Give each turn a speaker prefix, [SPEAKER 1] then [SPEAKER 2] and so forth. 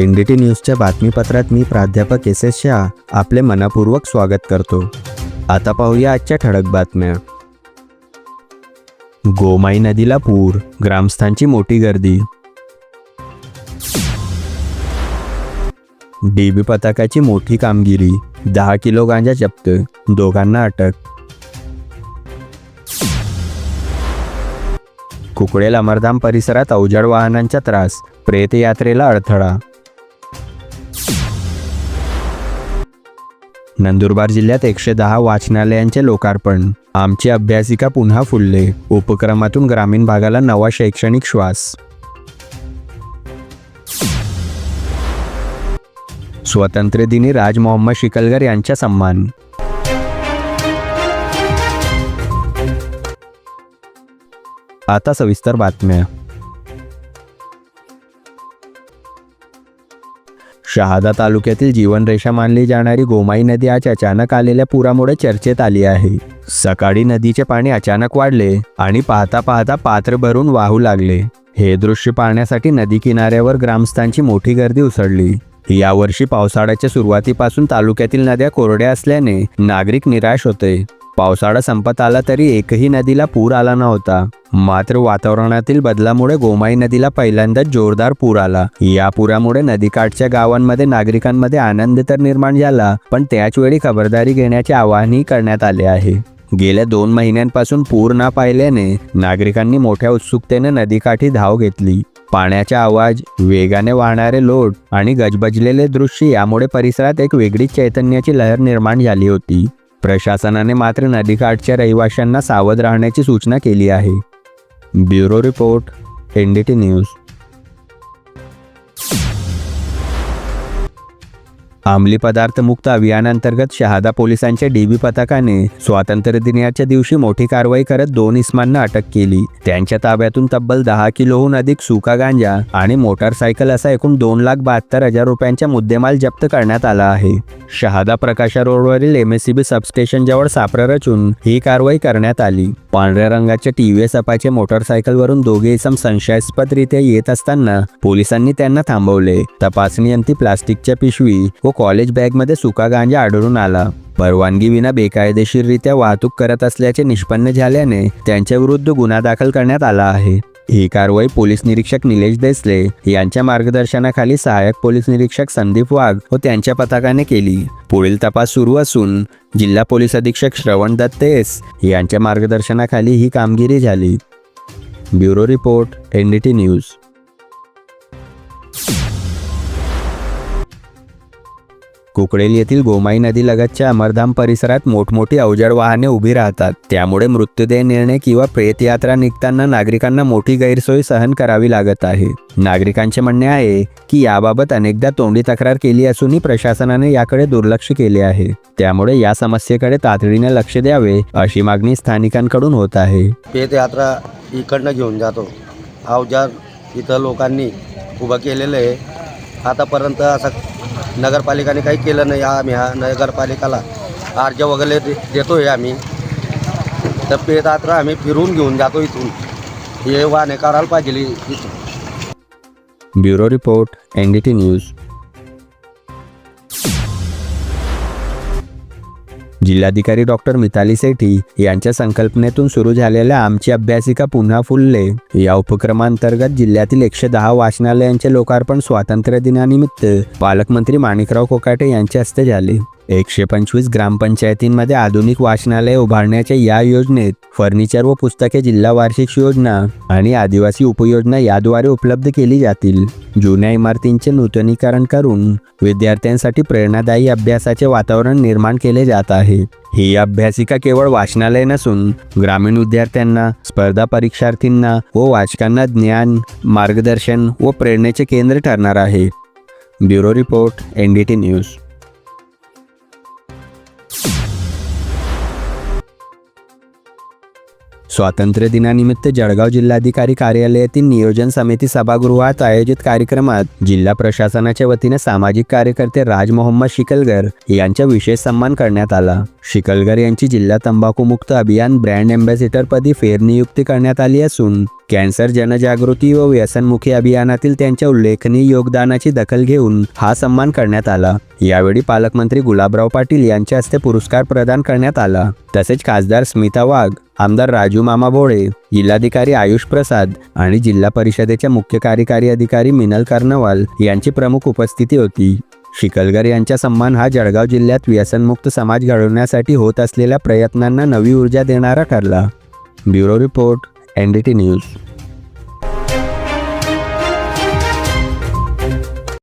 [SPEAKER 1] N D T न्यूजच्या बातमीपत्रात मी प्राध्यापक S S Shah आपले मनापूर्वक स्वागत करतो. आता पाहूया आजच्या ठळक बातम्या. गोमाई नदीला पूर ग्रामस्थांची मोठी गर्दी. डीबी पथकाची मोठी कामगिरी दहा किलो गांजा जप्त दोघांना अटक. कुकडेल अमरधाम परिसरात अवजड वाहनांचा त्रास प्रेतयात्रेला अडथळा. नंदुरबार जिल्ह्यात एकशे दहा वाचनालयांचे लोकार्पण. आमची अभ्यासिका पुन्हा फुलले. उपक्रमातून ग्रामीण भागाला नवा शैक्षणिक श्वास. स्वातंत्र्यदिनी राज मोहम्मद शिकलगर यांचा सन्मान. आता सविस्तर बातम्या. शहादा तालुक्यातील जीवनरेषा मानली जाणारी गोमाई नदी आज अचानक आलेल्या पुरामुळे चर्चेत आली आहे. सकाळी नदीचे पाणी अचानक वाढले आणि पाहता पाहता पात्र भरून वाहू लागले. हे दृश्य पाहण्यासाठी नदी किनाऱ्यावर ग्रामस्थांची मोठी गर्दी उसळली. यावर्षी पावसाळ्याच्या सुरुवातीपासून तालुक्यातील नद्या कोरड्या असल्याने नागरिक निराश होते. पावसाळा संपत आला तरी एकही नदीला पूर आला नव्हता. मात्र वातावरणातील बदलामुळे गोमाई नदीला पहिल्यांदाच जोरदार पूर आला. या पुरामुळे नदीकाठच्या गावांमध्ये नागरिकांमध्ये आनंद तर निर्माण झाला पण त्याच वेळी खबरदारी घेण्याचे आवाहनही करण्यात आले आहे. गेल्या दोन महिन्यांपासून पूर न पाहिल्याने नागरिकांनी मोठ्या उत्सुकतेने नदीकाठी धाव घेतली. पाण्याचा आवाज वेगाने वाहणारे लोट आणि गजबजलेले दृश्य यामुळे परिसरात एक वेगळीच चैतन्याची लहर निर्माण झाली होती. प्रशासनाने मात्र नदीकाठच्या रहिवाशांना सावध राहण्याची सूचना केली आहे. Bureau report N D T news. अंमली पदार्थ मुक्त अभियानांतर्गत शहादा पोलिसांच्या डीबी पथकाने स्वातंत्र्य दिनाच्या दिवशी मोठी कारवाई करत दोन इस्मांना अटक केली. त्यांच्या ताब्यातून तब्बल दहा किलोहून अधिक सुका गांजा आणि मोटारसायकल असा एकूण दोन लाख बहात्तर हजार रुपयांचा मुद्देमाल जप्त करण्यात आला आहे. शहादा प्रकाशा रोडवरील M S C B substation जवळ सापळा रचून ही कारवाई करण्यात आली. पांढऱ्या रंगाच्या टीव्हीएस अपाचे मोटरसायकलवरून दोघे इसम संशयास्पदरित्या येत असताना पोलिसांनी त्यांना थांबवले. तपासणी अंती प्लास्टिकच्या पिशवी व कॉलेज बॅगमध्ये सुका गांजा आढळून आला. परवानगी विना बेकायदेशीररित्या वाहतूक करत असल्याचे निष्पन्न झाल्याने त्यांच्या विरुद्ध गुन्हा दाखल करण्यात आला आहे. ही कारवाई पोलीस निरीक्षक निलेश देसले यांच्या मार्गदर्शनाखाली सहाय्यक पोलीस निरीक्षक संदीप वाघ व त्यांच्या पथकाने केली. पुढील तपास सुरू असून जिल्हा पोलीस अधीक्षक श्रवण दत्त एस यांच्या मार्गदर्शनाखाली ही कामगिरी झाली. Bureau report N D T news. Kukdel येथील गोमाई नदीलगतच्या अमरधाम परिसरात मोठमोठी अवजड वाहने उभी राहतात. त्यामुळे मृत्यूदेह निर्णय किंवा प्रेतयात्रा निघताना नागरिकांना मोठी गैरसोय सहन करावी लागत आहे. नागरिकांचे म्हणणे आहे की याबाबत अनेकदा तोंडी तक्रार केली असूनही प्रशासनाने याकडे दुर्लक्ष केले आहे. त्यामुळे या समस्येकडे तातडीने लक्ष द्यावे अशी मागणी स्थानिकांकडून होत आहे.
[SPEAKER 2] प्रेतयात्रा इकडनं घेऊन जातो. अवजार इथं लोकांनी उभं केलेलं आहे. आतापर्यंत असं नगरपालिकाने काही केलं नाही. आम्ही हा नगरपालिकाला अर्ज वगैरे दे देतो आहे आम्ही. तर पेदात्र आम्ही फिरून घेऊन जातो इथून. हे वाहने करायला पाहिजे इथून.
[SPEAKER 1] Bureau report N D T news जिल्हाधिकारी डॉक्टर मिताली सेठी यांच्या संकल्पनेतून सुरू झालेल्या आमची अभ्यासिका पुन्हा फुलले. या उपक्रमांतर्गत जिल्ह्यातील एकशे दहा वाचनालयांचे लोकार्पण स्वातंत्र्य दिनानिमित्त पालकमंत्री माणिकराव कोकाटे यांच्या हस्ते झाले. एकशे पंचवीस ग्रामपंचायतींमध्ये आधुनिक वाचनालय उभारण्याच्या या योजनेत फर्निचर व पुस्तके जिल्हा वार्षिक योजना आणि आदिवासी उपयोजना याद्वारे उपलब्ध केली जातील. जुन्या इमारतींचे नूतनीकरण करून विद्यार्थ्यांसाठी प्रेरणादायी अभ्यासाचे वातावरण निर्माण केले जात आहे. ही अभ्यासिका केवळ वाचनालय नसून ग्रामीण विद्यार्थ्यांना स्पर्धा परीक्षार्थींना व वाचकांना ज्ञान मार्गदर्शन व प्रेरणेचे केंद्र ठरणार आहे. Bureau report N D T news. स्वातंत्र्य दिनानिमित्त जळगाव जिल्हाधिकारी कार्यालयातील नियोजन समिती सभागृहात आयोजित कार्यक्रमात जिल्हा प्रशासनाच्या वतीने सामाजिक कार्यकर्ते राज मोहम्मद शिकलगर यांचा विशेष सन्मान करण्यात आला. शिकलगर यांची जिल्हा तंबाखूमुक्त अभियान ब्रँड अँबॅसिडर पदी फेरनियुक्ती करण्यात आली असून कॅन्सर जनजागृती व व्यसनमुखी अभियानातील त्यांच्या उल्लेखनीय योगदानाची दखल घेऊन हा सन्मान करण्यात आला. यावेळी पालकमंत्री गुलाबराव पाटील यांच्या हस्ते पुरस्कार प्रदान करण्यात आला. तसेच खासदार स्मिता वाघ आमदार राजू मामा भोळे जिल्हाधिकारी आयुष प्रसाद आणि जिल्हा परिषदेच्या मुख्य कार्यकारी अधिकारी मिनल कर्नवाल यांची प्रमुख उपस्थिती होती. शिकलगर यांचा सन्मान हा जळगाव जिल्ह्यात व्यसनमुक्त समाज घडवण्यासाठी होत असलेल्या प्रयत्नांना नवी ऊर्जा देणारा ठरला. Bureau report. N D T news